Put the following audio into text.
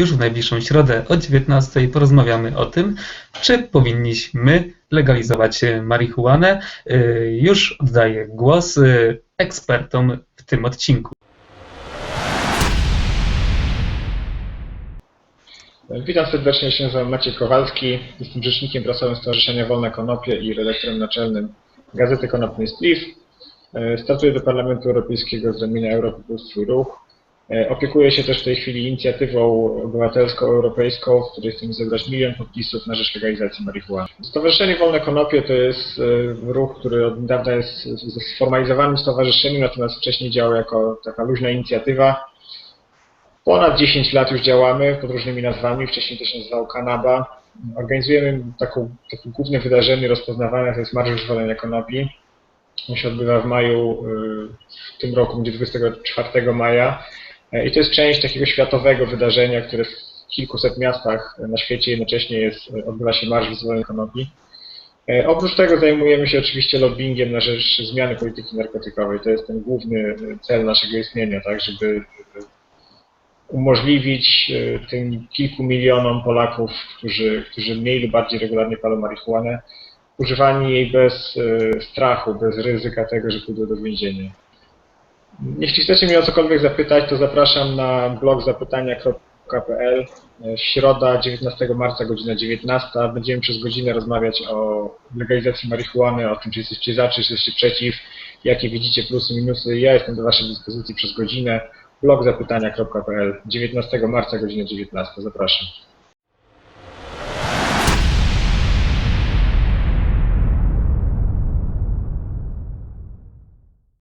Już w najbliższą środę o 19 porozmawiamy o tym, czy powinniśmy legalizować e, marihuanę. E, Już oddaję głos e, ekspertom w tym odcinku. Witam serdecznie, się nazywam Maciej Kowalski, jestem rzecznikiem prasowym Stowarzyszenia Wolne Konopie i redaktorem naczelnym Gazety Konopny Spliff. Startuję do Parlamentu Europejskiego z ramienia Europy Ruch. E, Opiekuję się też w tej chwili inicjatywą obywatelską europejską, w której chcemy zebrać milion podpisów na rzecz legalizacji marihuany. Stowarzyszenie Wolne Konopie to jest e, ruch, który od niedawna jest sformalizowanym stowarzyszeniem, natomiast wcześniej działał jako taka luźna inicjatywa. Ponad 10 lat już działamy pod różnymi nazwami. Wcześniej to się nazywało Kanaba. Organizujemy taką, takie główne wydarzenie rozpoznawane, to jest Marsz Wyzwolenia Konopi. On się odbywa w maju y, w tym roku, będzie 24 maja. E, I to jest część takiego światowego wydarzenia, które w kilkuset miastach na świecie jednocześnie jest, odbywa się Marsz Wyzwolenia Konopi. E, Oprócz tego zajmujemy się oczywiście lobbyingiem na rzecz zmiany polityki narkotykowej. To jest ten główny y, cel naszego istnienia, tak, żeby umożliwić e, tym kilku milionom Polaków, którzy, którzy mniej lub bardziej regularnie palą marihuanę, używanie jej bez e, strachu, bez ryzyka tego, że pójdą do więzienia. Jeśli chcecie mnie o cokolwiek zapytać, to zapraszam na blog zapytania.pl. Środa, 19 marca, godzina 19. Będziemy przez godzinę rozmawiać o legalizacji marihuany, o tym, czy jesteście za, czy jesteście przeciw, jakie widzicie plusy, minusy. Ja jestem do Waszej dyspozycji przez godzinę blog zapytania.pl 19 marca, godzina 19. Zapraszam.